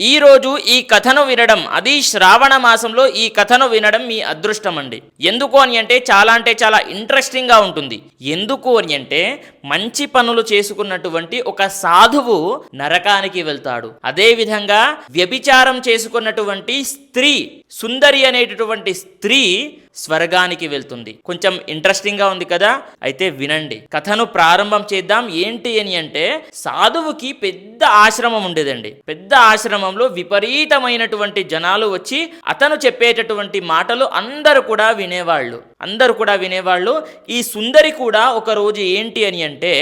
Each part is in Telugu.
ఈరోజు ఈ కథను వినడం అది శ్రావణ మాసంలో ఈ కథను వినడం మీ అదృష్టం అండి ఎందుకు అని అంటే చాలా అంటే చాలా ఇంట్రెస్టింగ్గా ఉంటుంది. ఎందుకు అని అంటే మంచి పనులు చేసుకున్నటువంటి ఒక సాధువు నరకానికి వెళ్తాడు. అదేవిధంగా వ్యభిచారం చేసుకున్నటువంటి స్త్రీ సుందరి అనేటటువంటి స్త్రీ స్వర్గానికి వెళ్తుంది. కొంచెం ఇంట్రెస్టింగ్గా ఉంది కదా? అయితే వినండి. కథను ప్రారంభం చేద్దాం. ఏంటి అని అంటే సాధువుకి పెద్ద ఆశ్రమం ఉండేదండి. పెద్ద ఆశ్రమం ఆశ్రమంలో విపరీతమైనటువంటి జనాలు వచ్చి అతను చెప్పేటటువంటి మాటలు అందరూ కూడా వినేవాళ్ళు. అందరూ కూడా వినేవాళ్ళు. ఈ సుందరి కూడా ఒక రోజు ఏంటి అని అంటే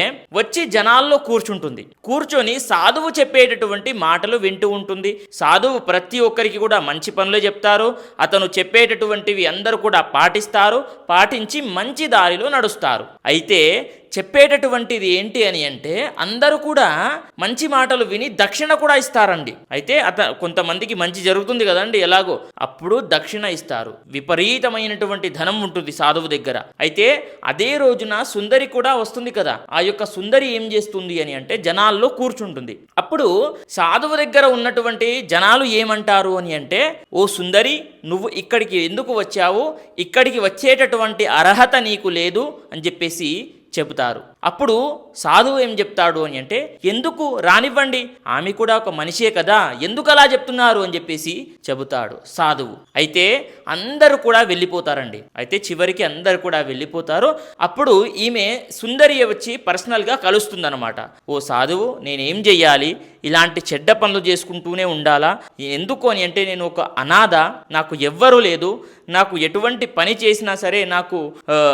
వచ్చి జనాల్లో కూర్చుంటుంది. కూర్చొని సాధువు చెప్పేటటువంటి మాటలు వింటూ ఉంటుంది. సాధువు ప్రతి ఒక్కరికి కూడా మంచి పనులు చెప్తారు. అతను చెప్పేటటువంటివి అందరూ కూడా పాటిస్తారు. పాటించి మంచి దారిలో నడుస్తారు. అయితే చెప్పేటటువంటిది ఏంటి అని అంటే అందరూ కూడా మంచి మాటలు విని దక్షిణ కూడా ఇస్తారండి. అయితే అత కొంతమందికి మంచి జరుగుతుంది కదండి ఎలాగో? అప్పుడు దక్షిణ ఇస్తారు. విపరీతమైనటువంటి ధనం ఉంటుంది సాధువు దగ్గర. అయితే అదే రోజున సుందరి కూడా వస్తుంది కదా. ఆ యొక్క సుందరి ఏం చేస్తుంది అని అంటే జనాల్లో కూర్చుంటుంది. అప్పుడు సాధువు దగ్గర ఉన్నటువంటి జనాలు ఏమంటారు అని అంటే ఓ సుందరి నువ్వు ఇక్కడికి ఎందుకు వచ్చావు? ఇక్కడికి వచ్చేటటువంటి అర్హత నీకు లేదు అని చెప్పేసి చేసి చెబుతారు. అప్పుడు సాధువు ఏం చెప్తాడు అని అంటే ఎందుకు? రానివ్వండి. ఆమె కూడా ఒక మనిషే కదా. ఎందుకు అలా చెప్తున్నారు? అని చెప్పేసి చెబుతాడు సాధువు. అయితే అందరూ కూడా వెళ్ళిపోతారండి. అయితే చివరికి అందరు కూడా వెళ్ళిపోతారు. అప్పుడు ఈమె సుందరి వచ్చి పర్సనల్గా కలుస్తుందన్నమాట. ఓ సాధువు నేనేం చెయ్యాలి? ఇలాంటి చెడ్డ పనులు చేసుకుంటూనే ఉండాలా? ఎందుకు? అని అంటే నేను ఒక అనాథ. నాకు ఎవ్వరూ లేదు. నాకు ఎటువంటి పని చేసినా సరే నాకు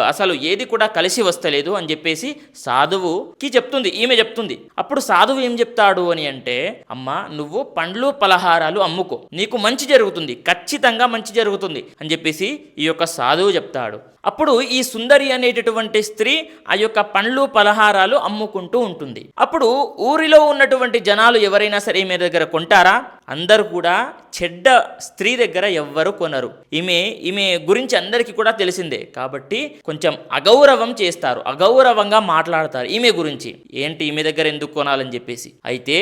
అసలు ఏది కూడా కలిసి వస్తలేదు. అని చెప్పేసి సాధువుకి చెప్తుంది ఈమె చెప్తుంది. అప్పుడు సాధువు ఏం చెప్తాడు అని అంటే అమ్మా నువ్వు పండ్లు పలహారాలు అమ్ముకో. నీకు మంచి జరుగుతుంది ఖచ్చితంగా మంచి జరుగుతుంది అని చెప్పేసి ఈ యొక్క సాధువు చెప్తాడు. అప్పుడు ఈ సుందరి అనేటటువంటి స్త్రీ ఆ యొక్క పండ్లు పలహారాలు అమ్ముకుంటూ ఉంటుంది. అప్పుడు ఊరిలో ఉన్నటువంటి జనాలు ఎవరైనా సరే ఈమె దగ్గర కొంటారా? అందరూ కూడా చెడ్డ స్త్రీ దగ్గర ఎవ్వరు కొనరు. ఈమె ఈమె గురించి అందరికీ కూడా తెలిసిందే. కాబట్టి కొంచెం అగౌరవం చేస్తారు. అగౌరవంగా మాట్లాడతారు ఈమె గురించి. ఏంటి ఈమె దగ్గర ఎందుకు కొనాలని చెప్పేసి. అయితే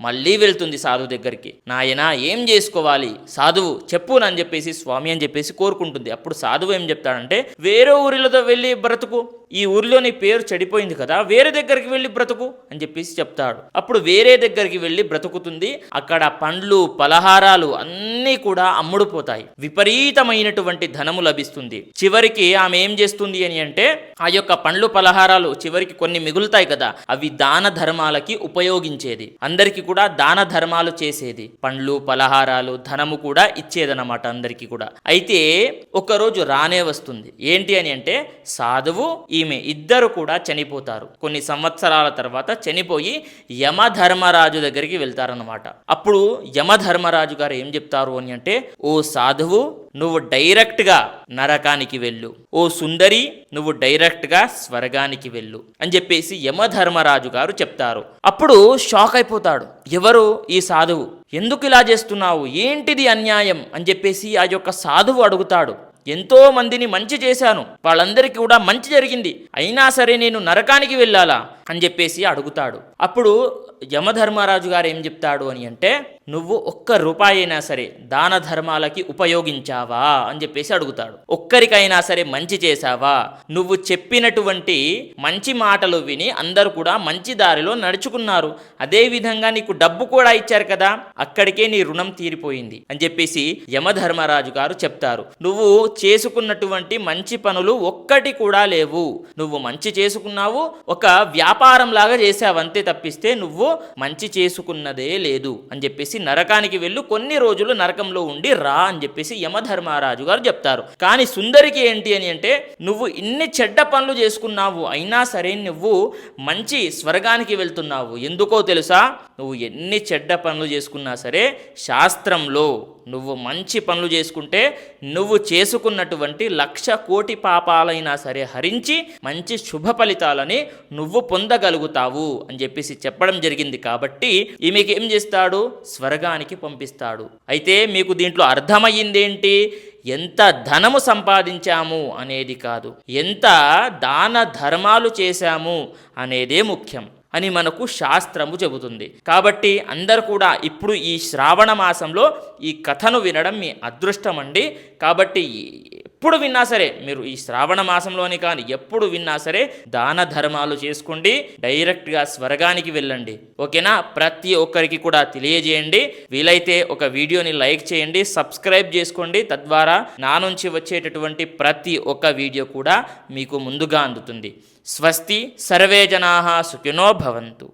మళ్ళీ వెళ్తుంది సాధువు దగ్గరికి. నాయన ఏం చేసుకోవాలి? సాధువు చెప్పు అని చెప్పేసి స్వామి అని చెప్పేసి కోరుకుంటుంది. అప్పుడు సాధువు ఏం చెప్తాడంటే వేరే ఊరిలో వెళ్ళి బ్రతుకు. ఈ ఊరిలో నీ పేరు చెడిపోయింది కదా వేరే దగ్గరికి వెళ్ళి బ్రతుకు అని చెప్పేసి చెప్తాడు. అప్పుడు వేరే దగ్గరికి వెళ్ళి బ్రతుకుతుంది. అక్కడ పండ్లు పలహారాలు అన్నీ కూడా అమ్ముడుపోతాయి. విపరీతమైనటువంటి ధనము లభిస్తుంది. చివరికి ఆమె ఏం చేస్తుంది అని అంటే ఆ యొక్క పండ్లు పలహారాలు చివరికి కొన్ని మిగులుతాయి కదా అవి దాన ధర్మాలకి ఉపయోగించేది. అందరికీ కూడా దాన ధర్మాలు చేసేది. పండ్లు పలహారాలు ధనము కూడా ఇచ్చేదన్నమాట అందరికీ కూడా. అయితే ఒకరోజు రానే వస్తుంది. ఏంటి అని అంటే సాధువు ఈమె ఇద్దరు కూడా చనిపోతారు. కొన్ని సంవత్సరాల తర్వాత చనిపోయి యమధర్మరాజు దగ్గరికి వెళ్తారన్నమాట. అప్పుడు యమధర్మరాజు గారు ఏం చెప్తారు అని అంటే ఓ సాధువు నువ్వు డైరెక్ట్గా నరకానికి వెళ్ళు. ఓ సుందరి నువ్వు డైరెక్ట్గా స్వర్గానికి వెళ్ళు అని చెప్పేసి యమధర్మరాజు గారు చెప్తారు. అప్పుడు షాక్ అయిపోతాడు. ఎవరు ఈ సాధువు? ఎందుకు ఇలా చేస్తున్నావు? ఏంటిది అన్యాయం? అని చెప్పేసి ఆ యొక్క సాధువు అడుగుతాడు. ఎంతో మందిని మంచి చేశాను. వాళ్ళందరికీ కూడా మంచి జరిగింది. అయినా సరే నేను నరకానికి వెళ్ళాలా? అని చెప్పేసి అడుగుతాడు. అప్పుడు యమధర్మరాజు గారు ఏం చెప్తాడు అని అంటే నువ్వు ఒక్క రూపాయి అయినా సరే దాన ధర్మాలకి ఉపయోగించావా అని చెప్పేసి అడుగుతాడు. ఒక్కరికైనా సరే మంచి చేశావా? నువ్వు చెప్పినటువంటి మంచి మాటలు విని అందరూ కూడా మంచి దారిలో నడుచుకున్నారు. అదేవిధంగా నీకు డబ్బు కూడా ఇచ్చారు కదా అక్కడికే నీ రుణం తీరిపోయింది అని చెప్పేసి యమధర్మరాజు గారు చెప్తారు. నువ్వు చేసుకున్నటువంటి మంచి పనులు ఒక్కటి కూడా లేవు. నువ్వు మంచి చేసుకున్నావు ఒక వ్యాపారం లాగా చేసావంతే తప్పిస్తే నువ్వు మంచి చేసుకున్నదే లేదు అని చెప్పేసి నరకానికి వెళ్ళు కొన్ని రోజులు నరకంలో ఉండి రా అని చెప్పేసి యమధర్మరాజు గారు చెప్తారు. కానీ సుందరికి ఏంటి అని అంటే నువ్వు ఇన్ని చెడ్డ పనులు చేసుకున్నావు అయినా సరే నువ్వు మంచి స్వర్గానికి వెళ్తున్నావు. ఎందుకో తెలుసా? నువ్వు ఎన్ని చెడ్డ పనులు చేసుకున్నా సరే శాస్త్రంలో నువ్వు మంచి పనులు చేసుకుంటే నువ్వు చేసుకున్నటువంటి లక్ష కోటి పాపాలైనా సరే హరించి మంచి శుభ ఫలితాలని నువ్వు పొందగలుగుతావు అని చెప్పేసి చెప్పడం జరిగింది కాబట్టి ఈమెకి ఏం చేస్తాడు? స్వర్గానికి పంపిస్తాడు. అయితే మీకు దీంట్లో అర్థమయ్యిందేంటి? ఎంత ధనము సంపాదించాము అనేది కాదు. ఎంత దాన ధర్మాలు చేశాము అనేదే ముఖ్యం. అని మనకు శాస్త్రము చెబుతుంది. కాబట్టి అందరు కూడా ఇప్పుడు ఈ శ్రావణ మాసంలో ఈ కథను వినడం మీ అదృష్టం అండి కాబట్టి ఎప్పుడు విన్నా సరే మీరు ఈ శ్రావణ మాసంలోని కానీ ఎప్పుడు విన్నా సరే దాన ధర్మాలు చేసుకోండి డైరెక్ట్గా స్వర్గానికి వెళ్ళండి. ఓకేనా? ప్రతి ఒక్కరికి కూడా తెలియజేయండి. వీలైతే ఒక వీడియోని లైక్ చేయండి సబ్స్క్రైబ్ చేసుకోండి. తద్వారా నా నుంచి వచ్చేటటువంటి ప్రతి ఒక్క వీడియో కూడా మీకు ముందుగా అందుతుంది. స్వస్తి సర్వే జనా సుఖినో భవంతు.